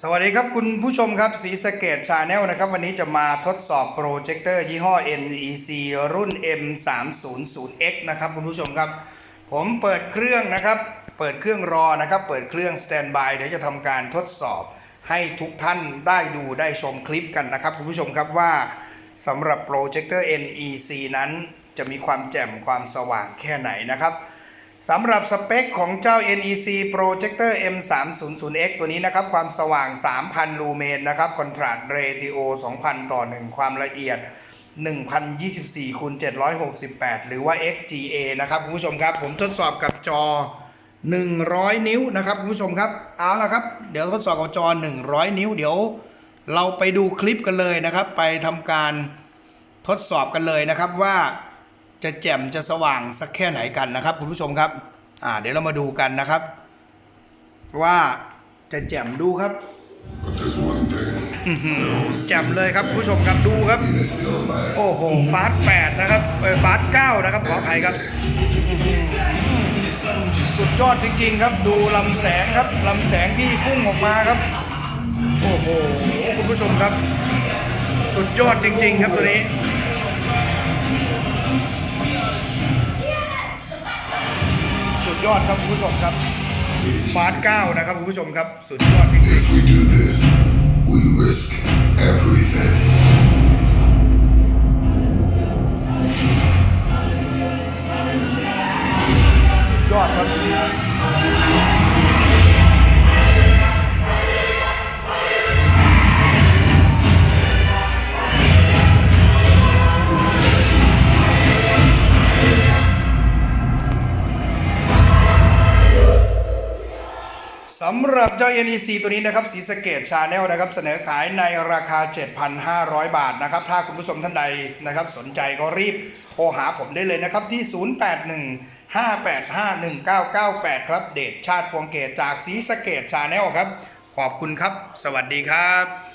สวัสดีครับคุณผู้ชมครับสีสเกตชาแนลนะครับ วันนี้จะมาทดสอบโปรเจคเตอร์ยี่ห้อ NEC รุ่น M300X นะครับคุณผู้ชมครับ ผมเปิดเครื่องนะครับ เปิดเครื่องรอนะครับ เปิดเครื่องสแตนบายเดี๋ยวจะทำการทดสอบให้ทุกท่านได้ดูได้ชมคลิปกันนะครับคุณผู้ชมครับว่าสำหรับโปรเจคเตอร์ NEC นั้นจะมีความแจ่มความสว่างแค่ไหนนะครับ สำหรับสเปคของเจ้า NEC Projector M300X ตัวนี้นะครับ ความสว่าง 3,000 ลูเมนนะครับคอนทราสต์เรติโอ 2,000 ต่อ 1 ความละเอียด 1024คูณ768 หรือว่า XGA นะครับคุณผู้ชมครับ ผมทดสอบกับจอ 100 นิ้วนะครับคุณผู้ชมครับ เอาละครับ เดี๋ยวทดสอบกับจอ 100 นิ้ว เดี๋ยว เราไปดูคลิปกันเลยนะครับ ไปทำการทดสอบกันเลยนะครับว่า จะแจ่มจะสว่างสักแค่ไหนกันนะครับ คุณผู้ชมครับอ่าเดี๋ยวเรามาดูกันนะครับ ว่าจะแจ่มดูครับแจ่มเลยครับคุณผู้ชมครับดูครับ โอ้โหฟาสแปดนะครับฟาสเก้านะครับขออภัยครับ สุดยอดจริงๆครับดูลำแสงครับลำแสงที่พุ่งออกมาครับ โอ้โหคุณผู้ชมครับ สุดยอดจริง ๆ ครับตัวนี้ ยอดครับคุณผู้ชมครับฟาสเก้านะครับคุณผู้ชมครับ สุดยอดจริง if we do this, we risk everything. ๆยอดครับ สำหรับเจ้า NEC ตัวนี้นะครับสีสเกตชาแนลนะครับเสนอขายในราคา 7,500 บาทนะครับถ้าคุณผู้ชมท่านใดนะครับสนใจก็รีบโทรหาผมได้เลยนะครับที่ 081 585 1998 ครับเดชชาติพวงเกตจากสีสเกตชาแนลครับ ขอบคุณครับ สวัสดีครับ